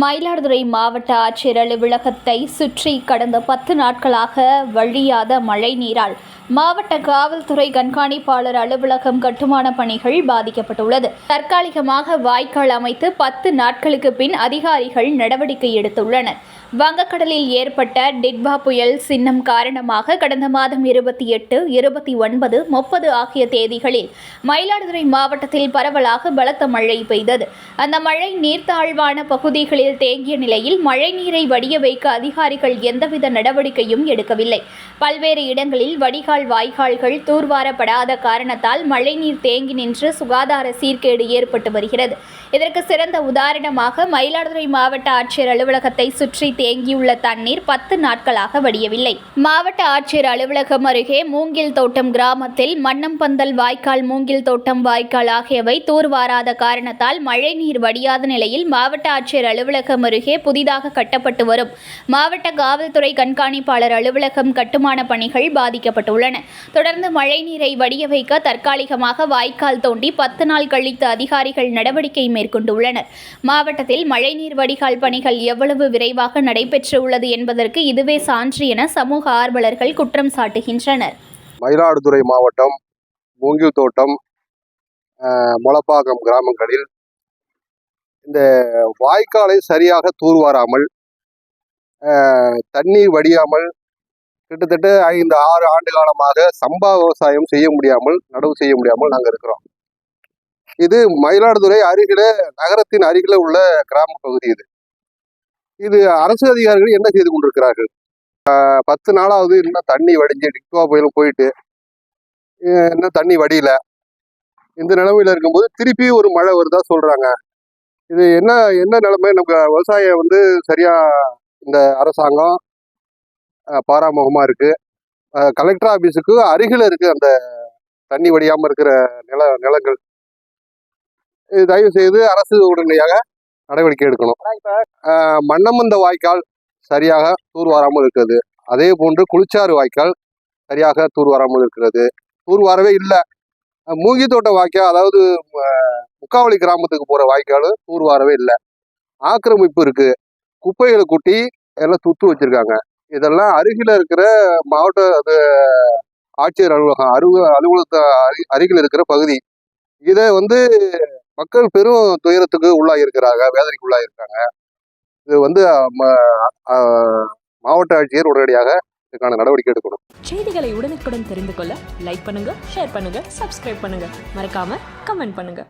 மயிலாடுதுறை மாவட்ட ஆட்சியர் அலுவலகத்தை சுற்றி கடந்த பத்து நாட்களாக வழியாத மழை நீரால் மாவட்ட காவல்துறை கண்காணிப்பாளர் அலுவலகம் கட்டுமான பணிகள் பாதிக்கப்பட்டுள்ளது. தற்காலிகமாக வாய்க்கால் அமைத்து பத்து நாட்களுக்கு பின் அதிகாரிகள் நடவடிக்கை எடுத்துள்ளனர். வங்கக்கடலில் ஏற்பட்ட டிட்பா புயல் சின்னம் காரணமாக கடந்த மாதம் இருபத்தி எட்டு இருபத்தி ஒன்பது முப்பது ஆகிய தேதிகளில் மயிலாடுதுறை மாவட்டத்தில் பரவலாக பலத்த மழை பெய்தது. அந்த மழை நீர்த்தாழ்வான பகுதிகளில் தேங்கிய நிலையில் மழை நீரை வடிய வைக்க அதிகாரிகள் எந்தவித நடவடிக்கையும் எடுக்கவில்லை. பல்வேறு இடங்களில் வடிகால் வாய்க்கால்கள் தூர்வாரப்படாத காரணத்தால் மழைநீர் தேங்கி நின்று சுகாதார சீர்கேடு ஏற்பட்டு வருகிறது. இதற்கு சிறந்த உதாரணமாக மயிலாடுதுறை மாவட்ட ஆட்சியர் அலுவலகத்தை சுற்றி தேங்கியுள்ள தண்ணீர் பத்து நாட்களாக வடியவில்லை. மாவட்ட ஆட்சியர் அலுவலகம் அருகே மூங்கில் தோட்டம் கிராமத்தில் மன்னம்பந்தல் வாய்க்கால் மூங்கில் தோட்டம் வாய்க்கால் ஆகியவை தூர்வாராத காரணத்தால் மழைநீர் வடியாத நிலையில் மாவட்ட ஆட்சியர் அலுவலகம் அருகே புதிதாக கட்டப்பட்டு வரும். மாவட்ட காவல்துறை கண்காணிப்பாளர் அலுவலகம் கட்டுமான பணிகள் பாதிக்கப்பட்டுள்ளன. தொடர்ந்து மழைநீரை வடிய வைக்க தற்காலிகமாக வாய்க்கால் தோண்டி பத்து நாள் கழித்து அதிகாரிகள் நடவடிக்கை மேற்கொண்டுள்ளனர். மாவட்டத்தில் மழைநீர் வடிகால் பணிகள் எவ்வளவு விரைவாக நடைபெற்றுள்ளது என்பதற்கு இதுவே சான்று என சமூக ஆர்வலர்கள் குற்றம் சாட்டுகின்றனர். மயிலாடுதுறை மாவட்டம் மூங்கில் தோட்டம் அஹ், மொளப்பாக்கம் கிராமங்களில் இந்த வாய்க்காலை சரியாக தூர்வாராமல் தண்ணீர் வடியாமல் கிட்டத்தட்ட ஐந்து ஆறு ஆண்டு காலமாக சம்பா விவசாயம் செய்ய முடியாமல் நடவு செய்ய முடியாமல் நாங்கள் இருக்கிறோம். இது மயிலாடுதுறை அருகில நகரத்தின் அருகில உள்ள கிராம பகுதி இது. இது அரசு அதிகாரிகள் என்ன செய்து கொண்டிருக்கிறார்கள்? பத்து நாளாவது இன்னும் தண்ணி வடிஞ்சு டிக்வா புயல் போயிட்டு என்ன இன்னும் தண்ணி வடியல. இந்த நிலைமையில இருக்கும்போது திருப்பி ஒரு மழை வருதா சொல்றாங்க. இது என்ன என்ன நிலைமை? நம்ம விவசாயம் வந்து சரியா இந்த அரசாங்கம் பாராமுகமா இருக்கு. கலெக்டர் ஆபீஸுக்கு அருகில இருக்கு அந்த தண்ணி வடியாம இருக்கிற நில நிலங்கள் தயவு செய்து அரசு உடனடியாக நடவடிக்கை எடுக்கணும். மன்னமந்த வாய்க்கால் சரியாக தூர்வாராமல் இருக்கிறது. அதே போன்று குளிச்சாறு வாய்க்கால் சரியாக தூர்வாராமல் இருக்கிறது. தூர்வாரவே இல்லை. மூங்கி தோட்ட வாய்க்கால் அதாவது முக்காவளி கிராமத்துக்கு போற வாய்க்கால் தூர்வாரவே இல்லை. ஆக்கிரமிப்பு இருக்கு. குப்பைகளை கொட்டி எல்லாம் சுத்து வச்சிருக்காங்க. இதெல்லாம் அருகில இருக்கிற மாவட்ட அது, ஆட்சியர் அலுவலகம் அருக அலுவலகத்தை அரு அருகில் இருக்கிற பகுதி. இதை வந்து மக்கள் பெரும் துயரத்துக்கு உள்ளாகியிருக்கிறாங்க வேதனைக்கு உள்ளாகியிருக்காங்க இது வந்து மாவட்ட ஆட்சியர் உடனடியாக இதுக்கான நடவடிக்கை எடுக்கணும். செய்திகளை உடனுக்குடன் தெரிந்து கொள்ள லைக் பண்ணுங்க ஷேர் பண்ணுங்க சப்ஸ்கிரைப் பண்ணுங்க. மறக்காம கமெண்ட் பண்ணுங்க.